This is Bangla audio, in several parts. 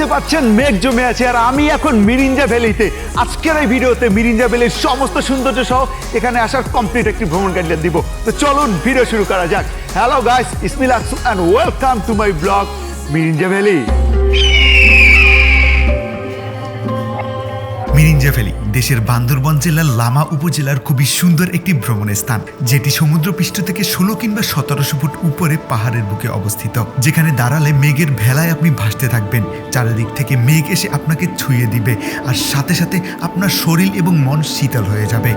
দেখতে পাচ্ছেন, মেঘ জমে আছে আর আমি এখন মিরিঞ্জা ভ্যালিতে। আজকের এই ভিডিওতে মিরিঞ্জা ভ্যালির সমস্ত সৌন্দর্য সহ এখানে আসার কমপ্লিট একটি ভ্রমণ কাটিয়ে দিব। তো চলুন ভিডিও শুরু করা যাক। Hello guys ইসমিল and welcome to my blog Mirinja valley. Mirinja valley, দেশের বান্দরবন জেলার লামা উপজেলার খুবই সুন্দর একটি ভ্রমণের স্থান, যেটি সমুদ্রপৃষ্ঠ থেকে ষোলো কিংবা সতেরোশো ফুট উপরে পাহাড়ের বুকে অবস্থিত, যেখানে দাঁড়ালে মেঘের ভেলায় আপনি ভাসতে থাকবেন, চারিদিক থেকে মেঘ এসে আপনাকে ছুঁয়ে দিবে, আর সাথে সাথে আপনার শরীর এবং মন শীতল হয়ে যাবে।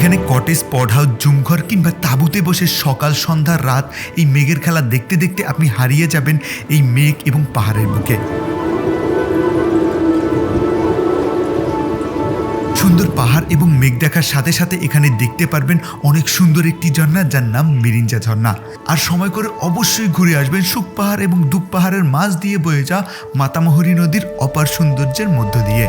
এখানে কটেজ পড হাউস জুমঘর কিংবা তাঁবুতে বসে সকাল, সন্ধ্যা, রাত এই মেঘের খেলা দেখতে দেখতে আপনি হারিয়ে যাবেন এই মেঘ এবং পাহাড়ের বুকে। সুন্দর পাহাড় এবং মেঘ দেখার সাথে সাথে এখানে দেখতে পারবেন অনেক সুন্দর একটি ঝর্ণা যার নাম মিরিঞ্জা ঝর্ণা। আর সময় করে অবশ্যই ঘুরে আসবেন সুখ পাহাড় এবং দুপ পাহাড়ের মাঝ দিয়ে বয়ে যা মাতামহরী নদীর অপার সৌন্দর্যের মধ্য দিয়ে।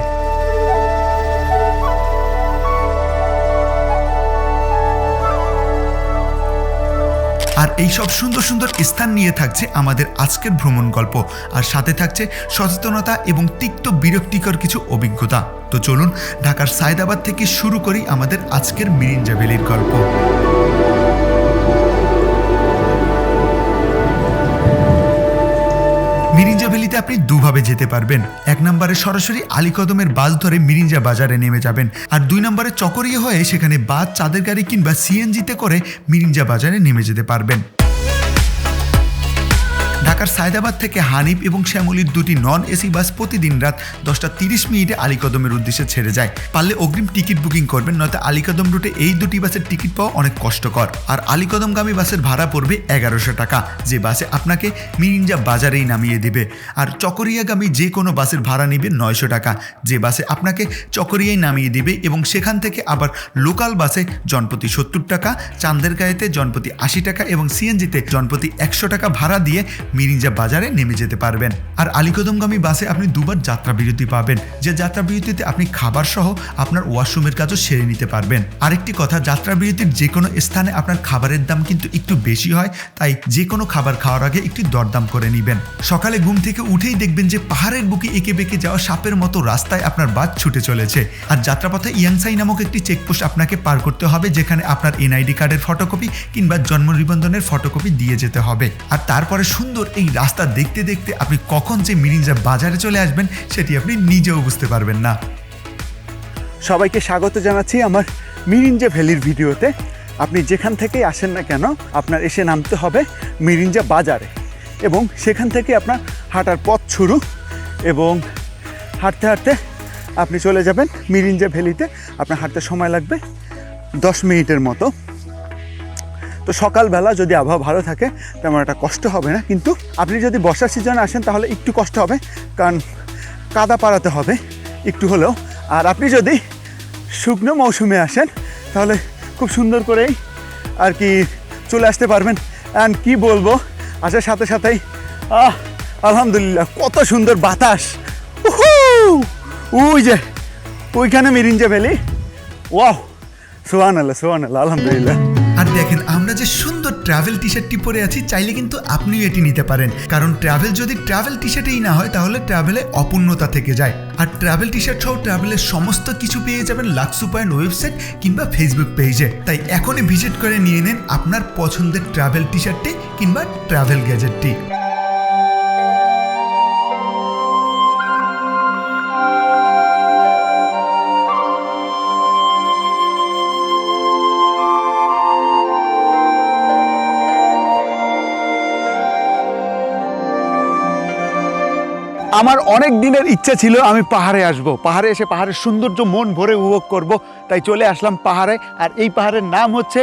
আর এই সব সুন্দর সুন্দর স্থান নিয়ে থাকছে আমাদের আজকের ভ্রমণ গল্প। আর সাথে থাকছে সচেতনতা এবং তিক্ত বিরক্তিকর কিছু অভিজ্ঞতা। তো চলুন, ঢাকার সায়দাবাদ থেকে শুরু করি আমাদের আজকের মিরিঞ্জা ভ্যালির গল্প। মিরিঞ্জা আপনি দুভাবে যেতে পারবেন। এক নম্বরে সরাসরি আলীকদমের বাস ধরে মিরিঞ্জা বাজারে নেমে যাবেন আর দুই নম্বরে চকরিয়া হয়ে সেখানে বাস, চাঁদের গাড়ি কিংবা সিএনজিতে করে মিরিঞ্জা বাজারে নেমে যেতে পারবেন। ঢাকার সায়দাবাদ থেকে হানিফ এবং শ্যামলির দুটি নন এসি বাস প্রতিদিন রাত দশটা তিরিশ মিনিটে আলিকদমের উদ্দেশ্যে ছেড়ে যায়। পারলে অগ্রিম টিকিট বুকিং করবেন, নয়তো আলীকদম রুটে এই দুটি বাসের টিকিট পাওয়া অনেক কষ্টকর। আর আলীকদমগামী বাসের ভাড়া পড়বে এগারোশো টাকা। যে বাসে আপনাকে মিরিঞ্জা বাজারেই নামিয়ে দেবে। আর চকরিয়াগামী যে কোনো বাসের ভাড়া নেবে নয়শো টাকা। যে বাসে আপনাকে চকরিয়ায় নামিয়ে দিবে এবং সেখান থেকে আবার লোকাল বাসে জনপ্রতি সত্তর টাকা, চান্দের গায়েতে জনপ্রতি আশি টাকা এবং সিএনজিতে জনপ্রতি একশো টাকা ভাড়া দিয়ে মিরিঞ্জা বাজারে নেমে যেতে পারবেন। আর আলীকদমগামী বাসে আপনি দুবার যাত্রা বিরতি পাবেন। যে যাত্রা বিরতিতে আপনি খাবার সহ আপনার ওয়াশরুমের কাজও সেরে নিতে পারবেন। আরেকটি কথা যাত্রা বিরতির যে কোনো স্থানে আপনার খাবারের দাম কিন্তু একটু বেশি হয়, তাই যে কোনো খাবার খাওয়ার আগে একটু দরদাম করে নেবেন। সকালে ঘুম থেকে উঠেই দেখবেন যে পাহাড়ের বুকে এঁকে বেঁকে যাওয়া সাপের মতো রাস্তায় আপনার বাস ছুটে চলেছে। আর যাত্রাপথে ইয়াংসাই নামক একটি চেকপোস্ট আপনাকে পার করতে হবে, যেখানে আপনার এনআইডি কার্ডের ফটোকপি কিংবা জন্ম নিবন্ধনের ফটোকপি দিয়ে যেতে হবে। আর তারপরে সুন্দর এই রাস্তা দেখতে দেখতে আপনি কখন যে মিরিঞ্জা বাজারে চলে আসবেন, সেটি আপনি নিজেও বুঝতে পারবেন না। সবাইকে স্বাগত জানাচ্ছি আমার মিরিঞ্জা ভ্যালির ভিডিওতে। আপনি যেখান থেকেই আসেন না কেন, আপনার এসে নামতে হবে মিরিঞ্জা বাজারে। এবং সেখান থেকে আপনার হাঁটার পথ শুরু। এবং হাঁটতে হাঁটতে আপনি চলে যাবেন মিরিঞ্জা ভ্যালিতে। আপনার হাঁটতে সময় লাগবে দশ মিনিটের মতো। তো সকালবেলা যদি আবহাওয়া ভালো থাকে, তেমন একটা কষ্ট হবে না। কিন্তু আপনি যদি বর্ষার সিজনে আসেন, তাহলে একটু কষ্ট হবে। কারণ কাদা পাড়াতে হবে একটু হলেও। আর আপনি যদি শুকনো মৌসুমে আসেন, তাহলে খুব সুন্দর করেই আর কি চলে আসতে পারবেন। অ্যান্ড কি বলব? আসার সাথে সাথেই, আহ, আলহামদুলিল্লাহ, কত সুন্দর বাতাস! ওই যে, ওইখানে মিরিঞ্জা ভ্যালি। ওয়াও! সোহান আল্লাহ সোহান আল্লাহ আলহামদুলিল্লাহ। দেখেন, আমরা যে সুন্দর ট্রাভেল টি শার্টটি পরে আছি, চাইলে কিন্তু আপনিও এটি নিতে পারেন। কারণ ট্রাভেল যদি ট্রাভেল টি শার্টেই না হয়, তাহলে ট্রাভেলে অপূর্ণতা থেকে যায়। আর ট্রাভেল টি শার্ট সহ ট্রাভেলের সমস্ত কিছু পেয়ে যাবেন লাক্সু পয়েন্ট ওয়েবসাইট কিংবা ফেসবুক পেজে তাই এখনই ভিজিট করে নিয়ে নেন আপনার পছন্দের ট্রাভেল টি শার্টটি কিংবা ট্রাভেল গ্যাজেটটি আমার অনেক দিনের ইচ্ছা ছিল আমি পাহাড়ে আসব। পাহাড়ে এসে পাহাড়ের সৌন্দর্য, মন ভরে উপভোগ করব। তাই চলে আসলাম পাহাড়ে। আর এই পাহাড়ের নাম হচ্ছে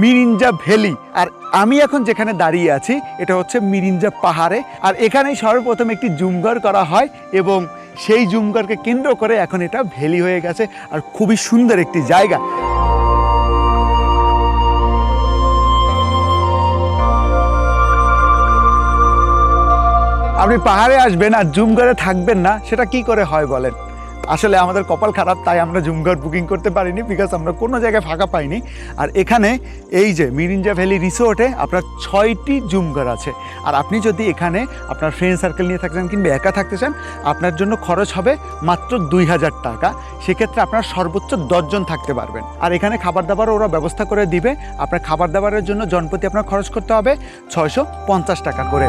মিরিঞ্জা ভ্যালি। আর আমি এখন যেখানে দাঁড়িয়ে আছি, এটা হচ্ছে মিরিঞ্জা পাহাড়ে। আর এখানেই সর্বপ্রথম একটি জুমঘর করা হয় এবং সেই জুমঘরকে কেন্দ্র করে এখন এটা ভ্যালি হয়ে গেছে। আর খুবই সুন্দর একটি জায়গা। আপনি পাহাড়ে আসবেন আর জুম করে থাকবেন না, সেটা কি করে হয় বলেন? আসলে আমাদের কপাল খারাপ, তাই আমরা জুমঘর বুকিং করতে পারিনি বিকজ আমরা কোনো জায়গায় ফাঁকা পাইনি। আর এখানে এই যে মিরিঞ্জা ভ্যালি রিসোর্টে আপনার ছয়টি জুমঘর আছে। আর আপনি যদি এখানে আপনার ফ্রেন্ড সার্কেল নিয়ে থাকতে চান কিংবা একা থাকতে চান, আপনার জন্য খরচ হবে মাত্র দুই হাজার টাকা। সেক্ষেত্রে আপনার সর্বোচ্চ দশজন থাকতে পারবেন। আর এখানে খাবার দাবারও ওরা ব্যবস্থা করে দিবে। আপনার খাবার দাবারের জন্য জনপ্রতি আপনার খরচ করতে হবে ছয়শো পঞ্চাশ টাকা করে।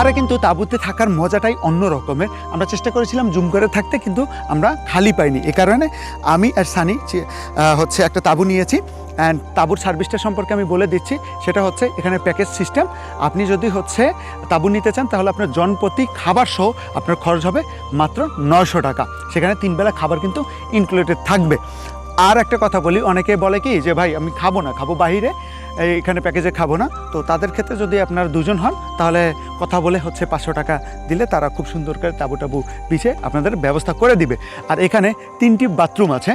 পাহাড়ে কিন্তু তাঁবুতে থাকার মজাটাই অন্য রকমের। আমরা চেষ্টা করেছিলাম জুম করে থাকতে, কিন্তু আমরা খালি পাইনি। এ কারণে আমি আর সানি হচ্ছে একটা তাঁবু নিয়েছি। অ্যান্ড তাঁবুর সার্ভিসটা সম্পর্কে আমি বলে দিচ্ছি। সেটা হচ্ছে এখানে প্যাকেজ সিস্টেম আপনি যদি হচ্ছে তাঁবু নিতে চান, তাহলে আপনার জনপ্রতি খাবার সহ আপনার খরচ হবে মাত্র নয়শো টাকা। সেখানে তিনবেলা খাবার কিন্তু ইনক্লুডেড থাকবে। আর একটা কথা বলি, অনেকে বলে কি যে, ভাই, আমি খাব না, খাব এই এখানে প্যাকেজে খাব না। তো তাদের ক্ষেত্রে যদি আপনার দুজন হন, তাহলে কথা বলে হচ্ছে পাঁচশো টাকা দিলে তারা খুব সুন্দর করে তাবু টাবু পিছিয়ে আপনাদের ব্যবস্থা করে দিবে। আর এখানে তিনটি বাথরুম আছে।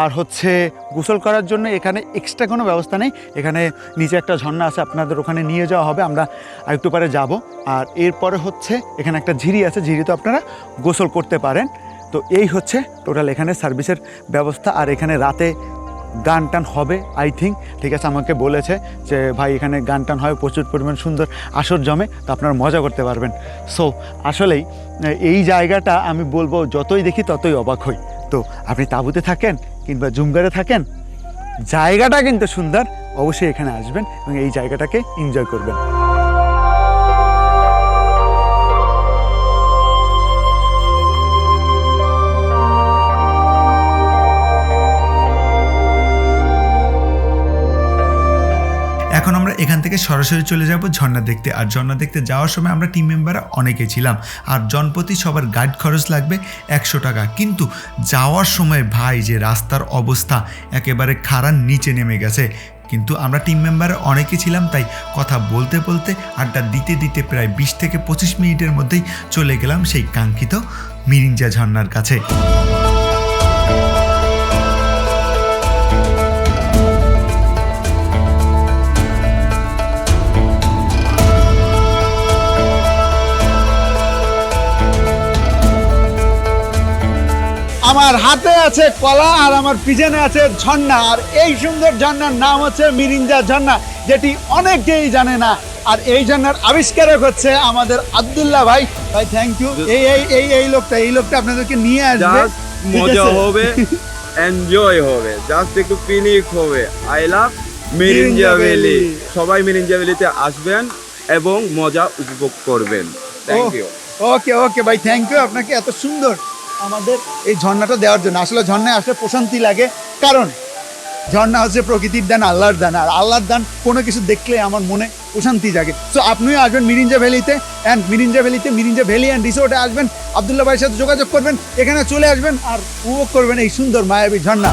আর হচ্ছে গোসল করার জন্য এখানে এক্সট্রা কোনো ব্যবস্থা নেই। এখানে নিচে একটা ঝর্ণা আছে, আপনাদের ওখানে নিয়ে যাওয়া হবে। আমরা আরেকটু পরে যাব। আর এরপরে হচ্ছে এখানে একটা ঝিরি আছে ঝিরিতে আপনারা গোসল করতে পারেন। তো এই হচ্ছে টোটাল এখানে সার্ভিসের ব্যবস্থা। আর এখানে রাতে গান টান হবে আই থিঙ্ক ঠিক আছে, আমাকে বলেছে যে, ভাই, এখানে গান টান হয় প্রচুর পরিমাণ সুন্দর আসর জমে, তো আপনারা মজা করতে পারবেন। সো আসলেই, এই জায়গাটা আমি বলব, যতই দেখি ততই অবাক হই। তো, আপনি তাঁবুতে থাকেন কিংবা জুমগারে থাকেন, জায়গাটা কিন্তু সুন্দর, অবশ্যই এখানে আসবেন এবং এই জায়গাটাকে এনজয় করবেন। এখন থেকে সরাসরি চলে যাব ঝর্ণা দেখতে। আর ঝর্ণা দেখতে যাওয়ার সময় আমরা টিম মেম্বাররা অনেকে ছিলাম। আর জনপ্রতি সবার গাইড খরচ লাগবে একশো টাকা। কিন্তু যাওয়ার সময় ভাই যে রাস্তার অবস্থা একেবারে খারাপ নিচে নেমে গেছে। কিন্তু আমরা টিম মেম্বার অনেকে ছিলাম, তাই কথা বলতে বলতে আড্ডা দিতে দিতে প্রায় বিশ থেকে পঁচিশ মিনিটের মধ্যেই চলে গেলাম সেই কাঙ্ক্ষিত মিরিঞ্জা ঝর্ণার কাছে। আমার হাতে আছে কলা আর আমার পিছনে আছে ঝর্ণা। আর এই সুন্দর ঝর্ণার নাম হচ্ছে মিরিঞ্জা ঝর্ণা যেটি অনেকেই জানে না। আর এই ঝর্ণার আবিষ্কারক হচ্ছে আমাদের আব্দুল্লাহ ভাই। ভাই থ্যাংক ইউ এই এই এই এই লোকটা এই লোকটা আপনাদেরকে নিয়ে আসবে। মজা হবে এনজয় হবে। জাস্ট একটু পিকনিক হবে। I love Mirinja valley. সবাই মিরিঞ্জা ভ্যালিতে আসবেন এবং মজা উপভোগ করবেন। থ্যাংক ইউ ওকে ওকে ভাই থ্যাংক ইউ আপনাকে এত সুন্দর। আমাদের এই ঝর্ণাটা দেওয়ার জন্য। আসলে ঝর্ণায় আসলে প্রশান্তি লাগে। কারণ ঝর্ণা হচ্ছে প্রকৃতির দান, আল্লাহর দান। আর আল্লাহর দান কোনো কিছু দেখলে আমার মনে প্রশান্তি জাগে। সো আপনিও আসবেন মিরিঞ্জা ভ্যালিতে অ্যান্ড মিরিঞ্জা ভ্যালিতে, মিরিঞ্জা ভ্যালি অ্যান্ড রিসোর্টে আসবেন। আবদুল্লাহ ভাইয়ের সাথে যোগাযোগ করবেন। এখানে চলে আসবেন আর উপভোগ করবেন এই সুন্দর মায়াবী ঝর্ণা।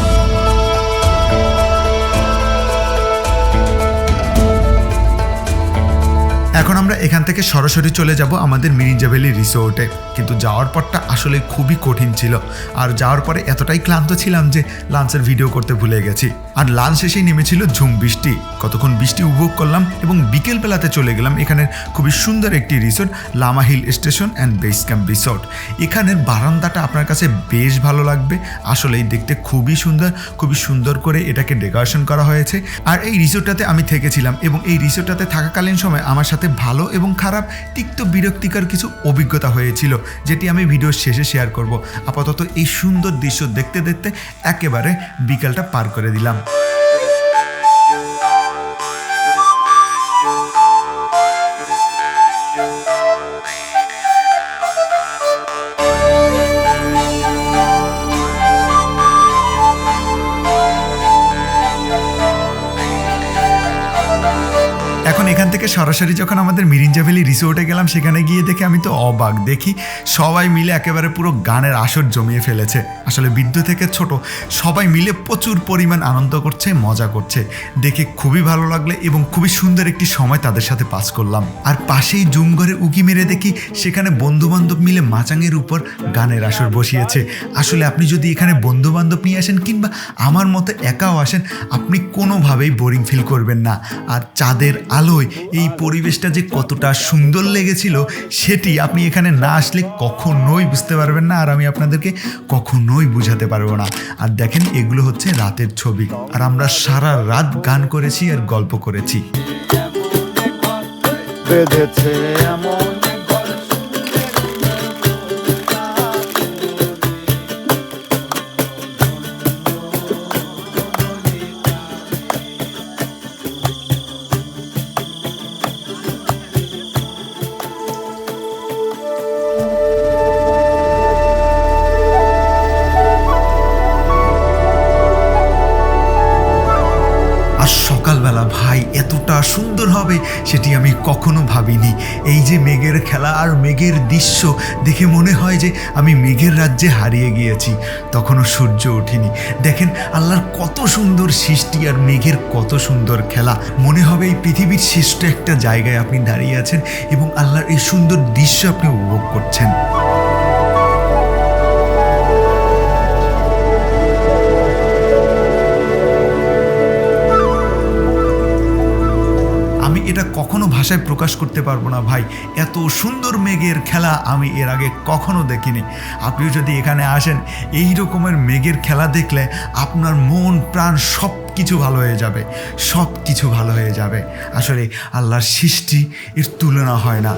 এখন আমরা এখান থেকে সরাসরি চলে যাব আমাদের মিরিঞ্জা ভ্যালি রিসোর্টে। কিন্তু যাওয়ার পরটা আসলে খুবই কঠিন ছিল। আর যাওয়ার পরে এতটাই ক্লান্ত ছিলাম যে লাঞ্চের ভিডিও করতে ভুলে গেছি। আর লাঞ্চ শেষেই নেমেছিল ঝুম বৃষ্টি। কতক্ষণ বৃষ্টি উপভোগ করলাম এবং বিকেল বেলাতে চলে গেলাম এখানের খুবই সুন্দর একটি resort, Lama hill station and base camp resort. এখানের বারান্দাটা আপনার কাছে বেশ ভালো লাগবে। আসলেই দেখতে খুবই সুন্দর খুবই সুন্দর করে এটাকে ডেকোরেশন করা হয়েছে। আর এই রিসোর্টটাতে আমি থেকেছিলাম এবং এই রিসোর্টটাতে থাকাকালীন সময় আমার সাথে ভালো এবং খারাপ, তিক্ত বিরক্তিকর কিছু অভিজ্ঞতা হয়েছিল, যেটি আমি ভিডিওর শেষে শেয়ার করব। আপাতত এই সুন্দর দৃশ্য দেখতে দেখতে একেবারে বিকালটা পার করে দিলাম। এখন এখান থেকে সরাসরি যখন আমাদের মিরিঞ্জা ভ্যালি রিসোর্টে গেলাম, সেখানে গিয়ে দেখে আমি তো অবাক। দেখি সবাই মিলে একেবারে পুরো গানের আসর জমিয়ে ফেলেছে। আসলে বৃদ্ধ থেকে ছোট, সবাই মিলে প্রচুর পরিমাণ আনন্দ করছে, মজা করছে। দেখে খুবই ভালো লাগল এবং খুবই সুন্দর একটি সময় তাদের সাথে পাস করলাম। আর পাশেই জুম ঘরে উকি মেরে দেখি, সেখানে বন্ধু বান্ধব মিলে মাচাঙের উপর গানের আসর বসিয়েছে। আসলে আপনি যদি এখানে বন্ধু বান্ধব নিয়ে আসেন কিংবা আমার মতো একাও আসেন, আপনি কোনোভাবেই বোরিং ফিল করবেন না। আর চাঁদের আলোয় এই পরিবেশটা যে কতটা সুন্দর লেগেছিল, সেটি আপনি এখানে না আসলে কখনোই বুঝতে পারবেন না, আর আমি আপনাদেরকে কখনোই বুঝাতে পারব না। আর দেখেন, এগুলো হচ্ছে রাতের ছবি। আর আমরা সারা রাত গান করেছি আর গল্প করেছি। বেঁধেছে এমন ভাই, এতটা সুন্দর হবে সেটি আমি কখনো ভাবিনি। এই যে মেঘের খেলা আর মেঘের দৃশ্য দেখে মনে হয় যে আমি মেঘের রাজ্যে হারিয়ে গিয়েছি, তখনও সূর্য ওঠেনি। দেখেন, আল্লাহর কত সুন্দর সৃষ্টি আর মেঘের কত সুন্দর খেলা। মনে হবে এই পৃথিবীর শ্রেষ্ঠ একটা জায়গায় আপনি দাঁড়িয়ে আছেন এবং আল্লাহর এই সুন্দর দৃশ্য আপনি উপভোগ করছেন। কখনো ভাষায় প্রকাশ করতে পারব না, ভাই। এত সুন্দর মেঘের খেলা আমি এর আগে কখনো দেখিনি। আপনিও যদি এখানে আসেন, এই রকমের মেঘের খেলা দেখলে আপনার মন, প্রাণ সব কিছু ভালো হয়ে যাবে সব কিছু ভালো হয়ে যাবে। আসলে আল্লাহর সৃষ্টি এর তুলনা হয় না।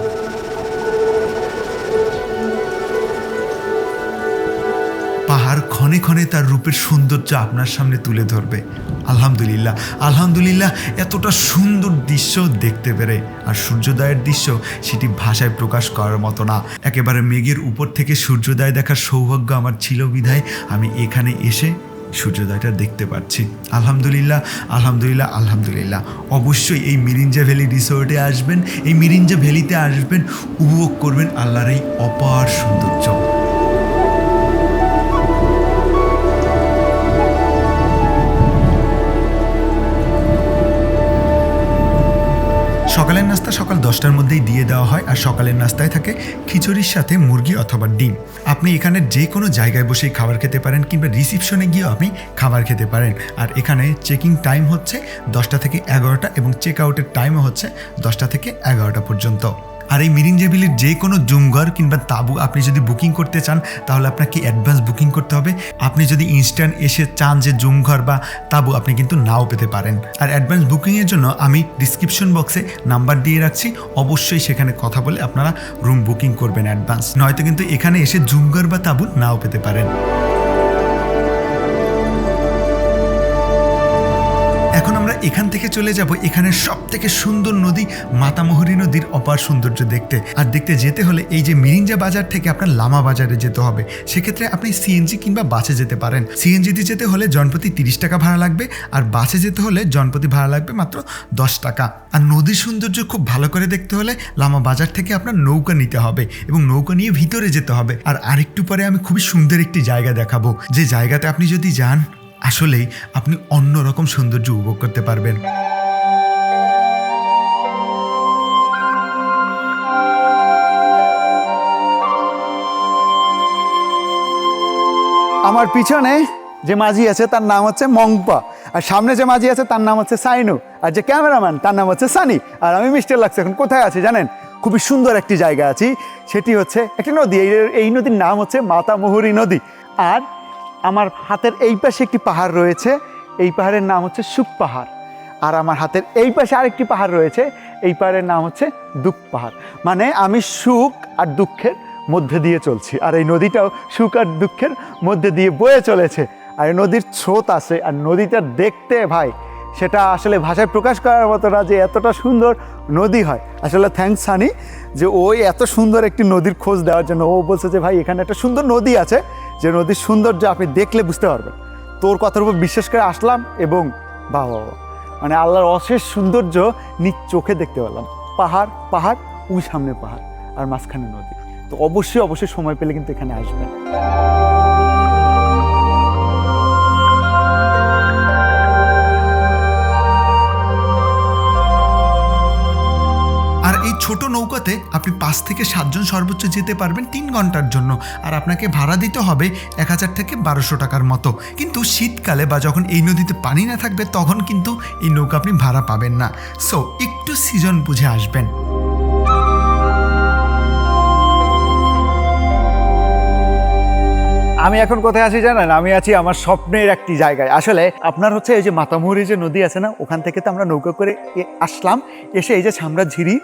ক্ষণে ক্ষণে তার রূপের সৌন্দর্য আপনার সামনে তুলে ধরবে। আলহামদুলিল্লাহ আলহামদুলিল্লাহ, এতটা সুন্দর দৃশ্য দেখতে পেরে। আর সূর্যোদয়ের দৃশ্য সেটি ভাষায় প্রকাশ করার মতো না। একেবারে মেঘের উপর থেকে সূর্যোদয় দেখার সৌভাগ্য আমার ছিল বিধায় আমি এখানে এসে সূর্যোদয়টা দেখতে পাচ্ছি। আলহামদুলিল্লাহ আলহামদুলিল্লাহ আলহামদুলিল্লাহ। অবশ্যই এই মিরিঞ্জা ভ্যালি রিসোর্টে আসবেন। এই মিরিঞ্জা ভ্যালিতে আসবেন, উপভোগ করবেন আল্লাহর এই অপার সৌন্দর্য। সকালের নাস্তা সকাল দশটার মধ্যেই দিয়ে দেওয়া হয় আর সকালের নাস্তায় থাকে খিচুড়ির সাথে মুরগি অথবা ডিম। আপনি এখানে যে কোনো জায়গায় বসেই খাবার খেতে পারেন কিংবা রিসিপশনে গিয়েও আপনি খাবার খেতে পারেন। আর এখানে চেকিং টাইম হচ্ছে দশটা থেকে এগারোটা এবং চেক আউটের টাইমও হচ্ছে দশটা থেকে এগারোটা পর্যন্ত। আর এই মিরিঞ্জেবিলির যে কোনো জুমঘর কিংবা তাবু আপনি যদি বুকিং করতে চান, তাহলে আপনাকে অ্যাডভান্স বুকিং করতে হবে। আপনি যদি ইনস্ট্যান্ট এসে চান যে জুমঘর বা তাবু, আপনি কিন্তু নাও পেতে পারেন। আর অ্যাডভান্স বুকিংয়ের জন্য আমি ডিসক্রিপশন বক্সে নাম্বার দিয়ে রাখছি। অবশ্যই সেখানে কথা বলে আপনারা রুম বুকিং করবেন অ্যাডভান্স। নয়তো কিন্তু এখানে এসে জুমঘর বা তাবু নাও পেতে পারেন। এখন থেকে চলে যাব এখানে সব থেকে সুন্দর নদী মাতামোহরী নদীর অপার সৌন্দর্য দেখতে। আর দেখতে যেতে হলে এই যে মিরিঞ্জা বাজার থেকে আপনার লামা বাজারে যেতে হবে। সেক্ষেত্রে আপনি সিএনজি কিংবা বাসে যেতে পারেন। সিএনজিতে যেতে হলে জনপ্রতি তিরিশ টাকা ভাড়া লাগবে আর বাসে যেতে হলে জনপ্রতি ভাড়া লাগবে মাত্র দশ টাকা। আর নদীর সৌন্দর্য খুব ভালো করে দেখতে হলে লামা বাজার থেকে আপনার নৌকা নিতে হবে এবং নৌকা নিয়ে ভিতরে যেতে হবে। আর আরেকটু পরে আমি খুবই সুন্দর একটি জায়গা দেখাবো। যে জায়গাতে আপনি যদি যান আসলেই আপনি অন্যরকম সৌন্দর্য উপভোগ করতে পারবেন। আমার পিছনে যে মাঝি আছে, তার নাম হচ্ছে মংপা। আর সামনে যে মাঝি আছে, তার নাম হচ্ছে সাইনু। আর যে ক্যামেরাম্যান, তার নাম হচ্ছে সানি। আর আমি মিস্টার লাগছে এখন কোথায় আছি জানেন? খুবই সুন্দর একটি জায়গা আছি। সেটি হচ্ছে একটি নদী। এই নদীর নাম হচ্ছে মাতামুহুরী নদী। আর আমার হাতের এই পাশে একটি পাহাড় রয়েছে, এই পাহাড়ের নাম হচ্ছে সুখ পাহাড়। আর আমার হাতের এই পাশে আরেকটি পাহাড় রয়েছে, এই পাহাড়ের নাম হচ্ছে দুঃখ পাহাড়। মানে আমি সুখ আর দুঃখের মধ্যে দিয়ে চলছি, আর এই নদীটাও সুখ আর দুঃখের মধ্যে দিয়ে বয়ে চলেছে। আর এই নদীর স্রোত আছে, আর নদীটা দেখতে ভাই, সেটা আসলে ভাষায় প্রকাশ করার মতো না যে এতটা সুন্দর নদী হয়। আসলে থ্যাংকস সানি যে ওই এত সুন্দর একটি নদীর খোঁজ দেওয়ার জন্য ও বলছে যে ভাই, এখানে একটা সুন্দর নদী আছে যে নদীর সৌন্দর্য আপনি দেখলে বুঝতে পারবেন। তোর কথার উপর বিশ্বাস করে আসলাম এবং বাবা বাহ। মানে আল্লাহর অশেষ সৌন্দর্য নিজ চোখে দেখতে পেলাম। পাহাড় পাহাড়, ওই সামনে পাহাড় আর মাঝখানে নদী। তো অবশ্যই অবশ্যই সময় পেলে কিন্তু এখানে আসবেন। নৌকাতে আপনি পাঁচ থেকে সাতজন সর্বোচ্চ যেতে পারবেন তিন ঘণ্টার জন্য। আর আপনাকে ভাড়া দিতে হবে এক হাজার থেকে বারোশো টাকার মতো। কিন্তু শীতকালে বা যখন এই নদীতে পানি না থাকবে, তখন কিন্তু এই নৌকা আপনি ভাড়া পাবেন না। সো একটু সিজন বুঝে আসবেন। আমি এখন কোথায় আছি জানেন? আমি আছি আমার স্বপ্নের একটি জায়গায়। আসলে আপনার হচ্ছে এই যে মাতামুহুরি যে নদী আছে না, ওখান থেকে তো আমরা নৌকা করে আসলাম। এসে এই যে ছামড়া ঝিরি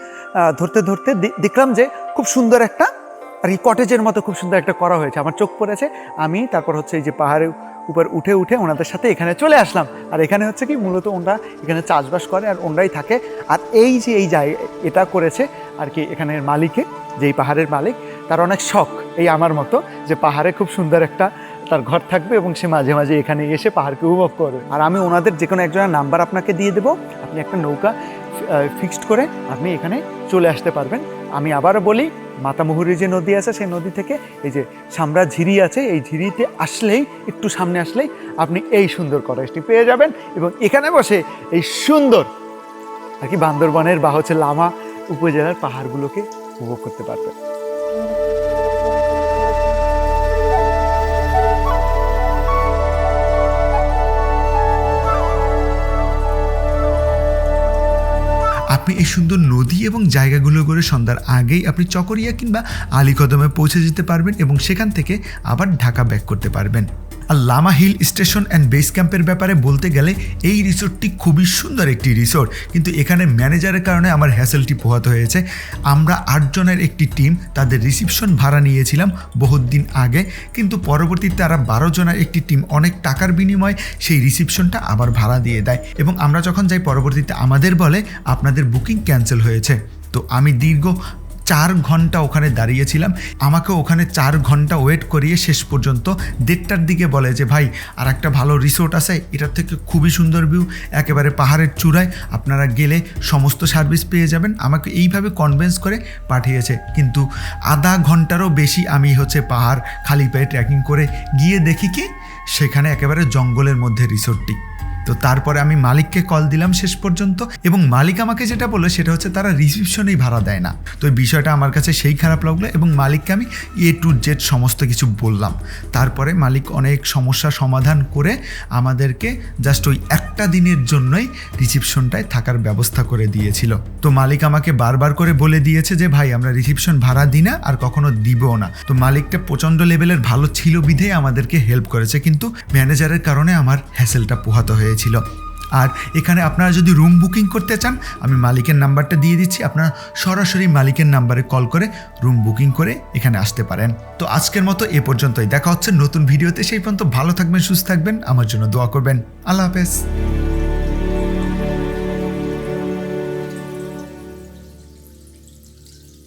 ধরতে ধরতে দেখলাম যে খুব সুন্দর একটা আর কি কটেজের মতো খুব সুন্দর একটা করা হয়েছে। আমার চোখ পড়েছে। আমি তারপর হচ্ছে এই যে পাহাড়ের উপর উঠে উঠে ওনাদের সাথে এখানে চলে আসলাম। আর এখানে হচ্ছে কি, মূলত ওনারা এখানে চাষবাস করে আর ওনরাই থাকে। আর এই যে এই জায়গা এটা করেছে আর কি এখানের মালিকে, যেই পাহাড়ের মালিক, তার অনেক শখ, এই আমার মতো, যে পাহাড়ে খুব সুন্দর একটা তার ঘর থাকবে এবং সে মাঝে মাঝে এখানে এসে পাহাড়কে উপভোগ করবে। আর আমি ওনাদের যে কোনো একজনের নাম্বার আপনাকে দিয়ে দেবো, আপনি একটা নৌকা ফিক্সড করে আপনি এখানে চলে আসতে পারবেন। আমি আবারও বলি মাতামুহুরি যে নদী আছে, সেই নদী থেকে এই যে সামরা ঝিরি আছে, এই ঝিরিতে আসলেই, একটু সামনে আসলেই আপনি এই সুন্দর কটেজটি পেয়ে যাবেন এবং এখানে বসে এই সুন্দর আর কি বান্দরবনের বা হচ্ছে লামা উপজেলার পাহাড়গুলোকে উপভোগ করতে পারবেন আপনি এই সুন্দর নদী এবং জায়গাগুলো করে সন্ধ্যার আগেই আপনি চকরিয়া কিংবা আলীকদমে পৌঁছে যেতে পারবেন এবং সেখান থেকে আবার ঢাকা ব্যাক করতে পারবেন। আর Lama hill station and base ক্যাম্পের ব্যাপারে বলতে গেলে এই রিসোর্টটি খুবই সুন্দর একটি রিসোর্ট। কিন্তু এখানে ম্যানেজারের কারণে আমার হ্যাসেলটি পোহাতে হয়েছে। আমরা আটজনের একটি টিম তাদের রিসিপশন ভাড়া নিয়েছিলাম বহুত দিন আগে, কিন্তু পরবর্তীতে তারা বারো জনের একটি টিম অনেক টাকার বিনিময়ে সেই রিসিপশনটা আবার ভাড়া দিয়ে দেয়। এবং আমরা যখন যাই, পরবর্তীতে আমাদের বলে, আপনাদের বুকিং ক্যান্সেল হয়েছে। তো আমি দীর্ঘ চার ঘণ্টা ওখানে দাঁড়িয়েছিলাম। আমাকে ওখানে চার ঘণ্টা ওয়েট করিয়ে শেষ পর্যন্ত দেড়টার দিকে বলে যে, ভাই আর একটা ভালো রিসোর্ট আছে। এটার থেকে খুবই সুন্দর ভিউ, একেবারে পাহাড়ের চূড়ায় আপনারা গেলে সমস্ত সার্ভিস পেয়ে যাবেন। আমাকে এইভাবে কনভেন্স করে পাঠিয়েছে। কিন্তু আধা ঘন্টারও বেশি আমি হচ্ছে পাহাড় খালি পায়ে ট্রেকিং করে গিয়ে দেখি কি, সেখানে একেবারে জঙ্গলের মধ্যে রিসোর্টটি। তো তারপরে আমি মালিককে কল দিলাম শেষ পর্যন্ত এবং মালিক আমাকে যেটা বলল সেটা হচ্ছে তারা রিসিপশনেই ভাড়া দেয় না। তো এই বিষয়টা আমার কাছে সেই খারাপ লাগল এবং মালিককে আমি এ টু জেড সমস্ত কিছু বললাম। তারপরে মালিক অনেক সমস্যা সমাধান করে আমাদেরকে জাস্ট ওই একটা দিনের জন্যই রিসিপশনটায় থাকার ব্যবস্থা করে দিয়েছিল। তো মালিক আমাকে বারবার করে বলে দিয়েছে যে, ভাই, আমরা রিসিপশন ভাড়া দিই না আর কখনো দিবও না। তো মালিকটা প্রচণ্ড লেভেলের ভালো ছিল বিধে আমাদেরকে হেল্প করেছে। কিন্তু ম্যানেজারের কারণে আমার হ্যাসেলটা পোহাতে হয়েছিল আর এখানে আপনারা যদি রুম বুকিং করতে চান, আমি মালিকের নাম্বারটা দিয়ে দিচ্ছি। আপনারা সরাসরি মালিকের নাম্বারে কল করে রুম বুকিং করে এখানে আসতে পারেন। তো আজকের মতো এ পর্যন্তই। দেখা হচ্ছে নতুন ভিডিওতে সেই পর্যন্ত ভালো থাকবেন, সুস্থ থাকবেন। আমার জন্য দোয়া করবেন। আল্লাহ হাফেজ।